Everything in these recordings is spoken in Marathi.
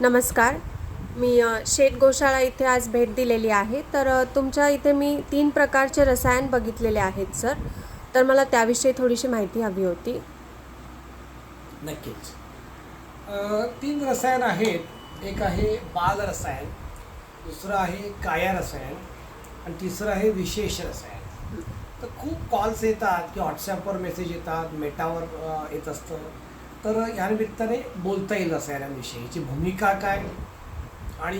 नमस्कार. मी शेत गोशाळा इथे आज भेट दिलेली आहे. तर तुमच्या इथे मी तीन प्रकारचे रसायन बघितलेले आहेत सर. तर मला त्याविषयी थोडीशी माहिती हवी होती. नक्कीच. तीन रसायन आहेत. एक आहे बाल रसायन दुसरं आहे काया रसायन आणि तिसरं आहे विशेष रसायन. तर खूप कॉल्स येतात की व्हॉट्सॲपवर मेसेज येतात मेटावर येत असतं. तर यानिमित्ताने बोलता येईल रसायनांविषयी याची भूमिका काय? आणि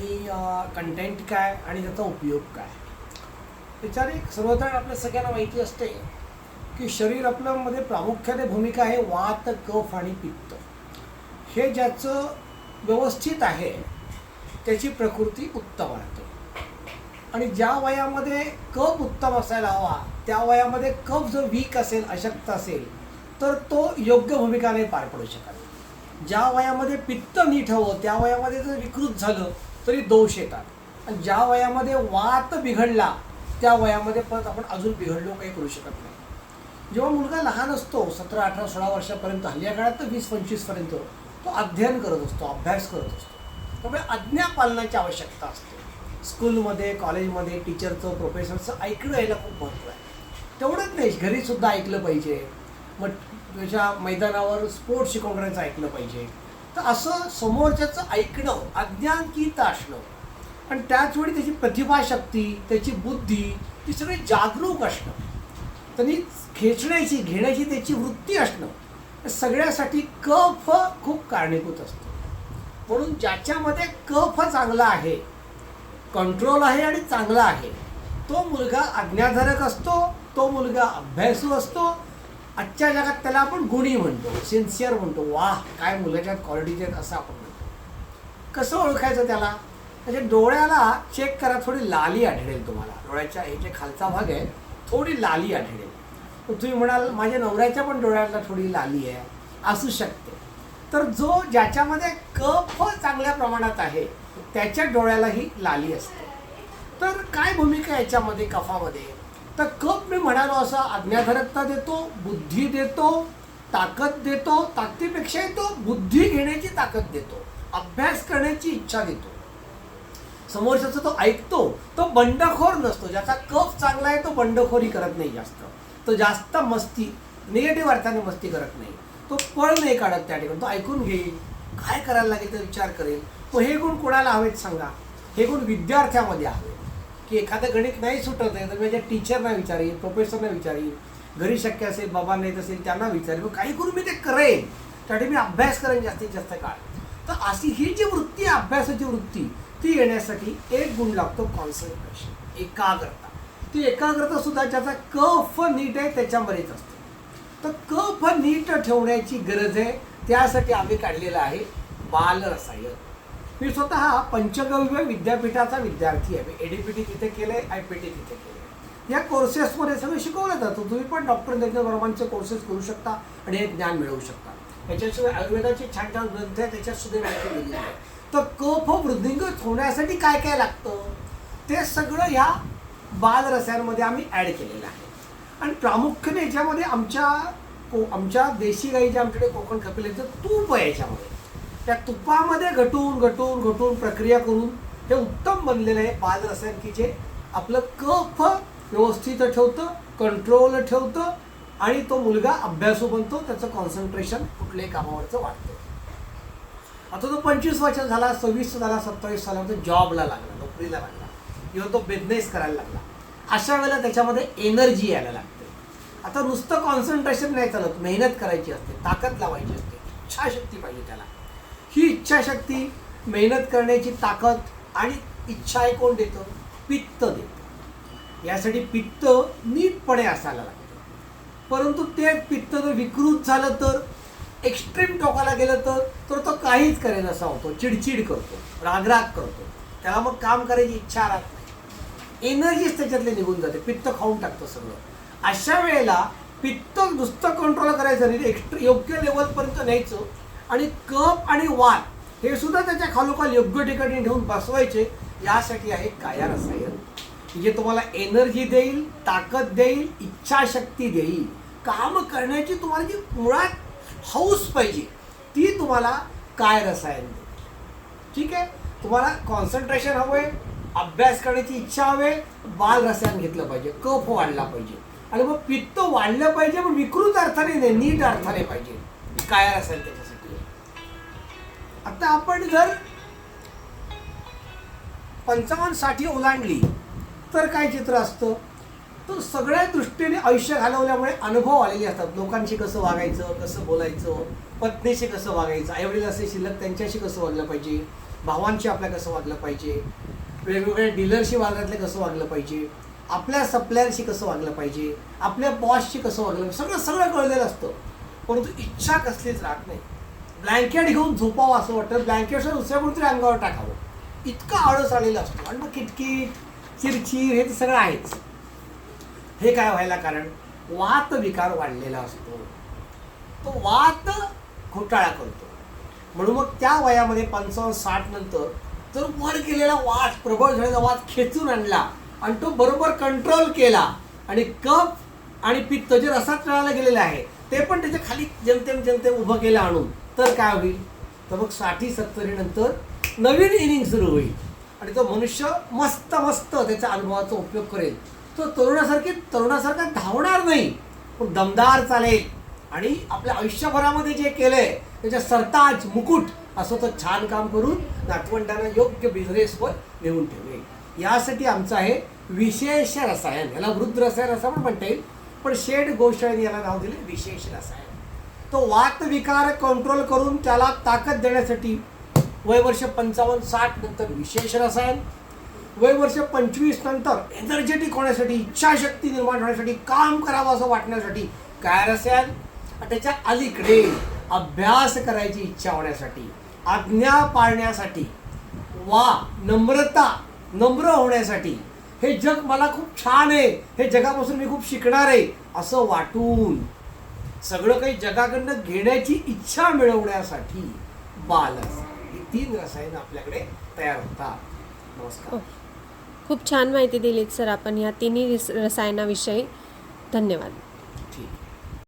कंटेंट काय? आणि त्याचा उपयोग काय? त्याच्यावर एक सर्वसाधारण आपल्या सगळ्यांना माहिती असते की शरीर आपल्यामध्ये प्रामुख्याने भूमिका आहे वात कफ आणि पित्त. हे ज्याचं व्यवस्थित आहे त्याची प्रकृती उत्तम राहते. आणि ज्या वयामध्ये कफ उत्तम असायला हवा त्या वयामध्ये कफ जर वीक असेल अशक्त असेल तर तो योग्य भूमिका नाही पार पडू शकत. ज्या वयामध्ये पित्त नीट हवं त्या वयामध्ये जर विकृत झालं तरी दोष येतात. आणि ज्या वयामध्ये वात बिघडला त्या वयामध्ये परत आपण अजून बिघडलो काही करू शकत नाही. जेव्हा मुलगा लहान असतो सतरा अठरा सोळा वर्षापर्यंत हल्ल्या काळात तर वीस पंचवीसपर्यंत तो अध्ययन करत असतो अभ्यास करत असतो. त्यामुळे आज्ञा पालनाची आवश्यकता असते. स्कूलमध्ये कॉलेजमध्ये टीचरचं प्रोफेसरचं ऐकणं यायला खूप महत्त्व आहे. तेवढंच नाही घरीसुद्धा ऐकलं पाहिजे. मग त्याच्या मैदानावर स्पोर्ट्स शिकवणाऱ्यांचं ऐकलं पाहिजे. तर असं समोरच्याचं ऐकणं अज्ञानकीत असणं पण त्याचवेळी त्याची प्रतिभाशक्ती त्याची बुद्धी ती सगळी जागरूक असणं त्यांनी खेचण्याची घेण्याची त्याची वृत्ती असणं सगळ्यासाठी कफ खूप कारणीभूत असतो. म्हणून ज्याच्यामध्ये कफ चांगला आहे कंट्रोल आहे आणि चांगला आहे तो मुलगा आज्ञाधारक असतो तो मुलगा अभ्यासू असतो आजच्या जगात त्याला आपण गुणी म्हणतो सिन्सिअर म्हणतो. वाह काय मुलाच्या क्वालिटीचे असं आपण म्हणतो. कसं ओळखायचं त्याला? त्याच्या डोळ्याला चेक करा थोडी लाली आढळेल तुम्हाला. डोळ्याच्या हे जे खालचा भाग आहे थोडी लाली आढळेल. तर तुम्ही म्हणाल माझ्या नवऱ्याच्या पण डोळ्याला थोडी लाली आहे. असू शकते. तर जो ज्याच्यामध्ये कफ चांगल्या प्रमाणात आहे त्याच्या डोळ्यालाही लाली असते. तर काय भूमिका याच्यामध्ये कफामध्ये? तर कप मी म्हणालो असा आज्ञाधारकता देतो बुद्धी देतो ताकद देतो ताकदीपेक्षाही तो बुद्धी घेण्याची ताकद देतो अभ्यास करण्याची इच्छा देतो. समोरच्याचं तो ऐकतो तो बंडखोर नसतो ज्याचा कफ चांगला आहे तो बंडखोरी करत नाही जास्त. तो जास्त मस्ती निगेटिव्ह अर्थाने मस्ती करत नाही. तो पळ नाही काढत त्या ठिकाणी तो ऐकून घेईल काय करायला लागेल तर विचार करेल. तो हे गुण कोणाला हवेत सांगा? हे गुण विद्यार्थ्यामध्ये हवे की एखादं गणित नाही सुटत आहे तर माझ्या टीचरना विचारी प्रोफेसरना विचारी घरी शक्य असेल बाबा नाहीत असेल त्यांना विचारेल मग काही करून मी ते करेन. त्यासाठी मी अभ्यास करेन जास्तीत जास्त काळ. तर अशी ही जी वृत्ती आहे अभ्यासाची वृत्ती ती येण्यासाठी एक गुण लागतो कॉन्सन्ट्रेशन एकाग्रता. ती एकाग्रता सुद्धा ज्याचा कफ नीट आहे त्याच्यामध्येच असते. तर कफ नीट ठेवण्याची गरज आहे त्यासाठी आम्ही काढलेलं आहे बालरसायन. मी स्वतः पंचगव्य विद्यापीठाचा विद्यार्थी आहे. मी एडीपीटी तिथे केलं आहे आय पी टी तिथे केलं आहे या कोर्सेसमध्ये सगळं शिकवलं जातं. तुम्ही पण डॉक्टर देवकर वर्मांचे कोर्सेस करू शकता आणि हे ज्ञान मिळवू शकता. याच्याशिवाय आयुर्वेदाचे छान छान ग्रंथ आहे त्याच्यात सुद्धा माहिती दिली आहे. तर कफ वृद्धिंगत होण्यासाठी काय काय लागतं? ते सगळं ह्या बालरस्यांमध्ये आम्ही ॲड केलेलं आहे. आणि प्रामुख्याने याच्यामध्ये आमच्या को आमच्या देशी गाईच्या आमच्याकडे कोकण कपिलेचं तूप आहे याच्यामध्ये. त्या तुपामध्ये घटून घटून घटून प्रक्रिया करून हे उत्तम बनलेलं आहे. बालरसायन की जे आपलं कफ व्यवस्थित ठेवतं कंट्रोल ठेवतं आणि तो मुलगा अभ्यासू बनतो त्याचं कॉन्सन्ट्रेशन कुठल्याही कामावरचं वाटतं आता तो पंचवीस वर्ष झाला सव्वीस झाला सत्तावीस सालामध्ये तो जॉबला लागला नोकरीला लागला किंवा तो बिझनेस करायला लागला. अशा वेळेला त्याच्यामध्ये एनर्जी यायला लागते. आता नुसतं कॉन्सन्ट्रेशन नाही चालत मेहनत करायची असते ताकद लावायची असते. इच्छाशक्ती पाहिजे त्याला. ही इच्छाशक्ती मेहनत करण्याची ताकद आणि इच्छा आहे कोण देतं पित्त देतं. यासाठी पित्त नीटपणे असायला लागतं. परंतु ते पित्त जर विकृत झालं तर एक्स्ट्रीम टोकाला गेलं तर तर तो काहीच करेल असा होतो चिडचिड करतो रागराग करतो. त्याला मग काम करायची इच्छा राहत नाही. एनर्जीच त्याच्यातले निघून जाते पित्त खाऊन टाकतं सगळं. अशा वेळेला पित्त नुसतं कंट्रोल करायचं नाही एक्स्ट्री योग्य लेवलपर्यंत न्यायचं. आणि कप आणि वाल हे सुद्धा त्याच्या खालोखाल योग्य ठिकाणी ठेवून बसवायचे यासाठी आहे काया रसायन जे तुम्हाला एनर्जी देईल ताकद देईल इच्छाशक्ती देईल. काम करण्याची तुम्हाला जी मुळात हौस पाहिजे ती तुम्हाला काय रसायन देईल. ठीक आहे? तुम्हाला कॉन्सन्ट्रेशन हवंय अभ्यास करण्याची इच्छा हवे बाल रसायन घेतलं पाहिजे कफ वाढला पाहिजे. आणि मग पित्त वाढलं पाहिजे पण विकृत अर्थाने नाही नीट अर्थाने पाहिजे. काय रसायन त्याच्या आता आपण जर पंचावन्नसाठी ओलांडली तर काय चित्र असतं? तर सगळ्या दृष्टीने आयुष्य घालवल्यामुळे अनुभव आलेले असतात. लोकांशी कसं वागायचं कसं बोलायचं पत्नीशी कसं वागायचं आईवडील शिल्लक त्यांच्याशी कसं वागलं पाहिजे भावांशी आपल्या कसं वागलं पाहिजे वेगवेगळ्या डीलरशी वागण्यातले कसं वागलं पाहिजे आपल्या सप्लायरशी कसं वागलं पाहिजे आपल्या बॉसशी कसं वागलं पाहिजे सगळं सगळं कळलेलं असतं. परंतु इच्छा कसलीच राहत नाही. ब्लँकेट घेऊन झोपावं असं वाटतं. ब्लँकेटवर दुसऱ्या कोणतरी अंगावर टाकावं. इतकं आळस आलेलं असतो. आणि मग किटकिट चिरचिर हे तर सगळं आहेच. हे काय व्हायला कारण? वात विकार वाढलेला असतो. तो वात घोटाळा करतो. म्हणून मग त्या वयामध्ये पंचावन्न साठ नंतर जर वर गेलेला वास प्रबळ झालेला वात खेचून आणला आणि तो बरोबर कंट्रोल केला आणि कप आणि पित्त जे रसात तळाला गेलेलं आहे ते पण त्याच्याखाली जमतेम जमतेम उभं केलं आणून. तर काय होईल? तर मग साठी सत्तरीनंतर नवीन इनिंग सुरू होईल. आणि तो मनुष्य मस्त मस्त त्याच्या अनुभवाचा उपयोग करेल. तो तरुणासारखे तरुणासारखा धावणार नाही. पण दमदार चालेल. आणि आपल्या आयुष्यभरामध्ये जे केलंय त्याच्या सरताज मुकुट असं तो छान काम करून नातवंडांना योग्य बिझनेसवर नेऊन ठेवेल. यासाठी आमचं आहे विशेष रसायन. याला वृद्ध रसायन असं पण म्हणता येईल. पण शेड गोशाळेने याला नाव दिले विशेष रसायन. तो वातविकार कंट्रोल करून त्याला ताकद देण्यासाठी वय वर्ष पंचावन्न साठ नंतर विशेष रसायन वय वर्ष पंचवीस नंतर एनर्जेटिक होण्यासाठी इच्छाशक्ती निर्माण होण्यासाठी काम करावं असं वाटण्यासाठी काय रसायन? त्याच्या अलीकडे अभ्यास करायची इच्छा होण्यासाठी आज्ञा पाळण्यासाठी वा नम्रता नम्र होण्यासाठी हे जग मला खूप छान आहे हे जगापासून मी खूप शिकणार आहे असं वाटून सगळं काही जगाकडनं घेण्याची इच्छा मिळवण्यासाठी बाल ही तीन रसायनं आपल्याकडे तयार होतात. नमस्कार. हो. खूप छान माहिती दिलीत सर आपण या तिन्ही रसायनाविषयी. धन्यवाद.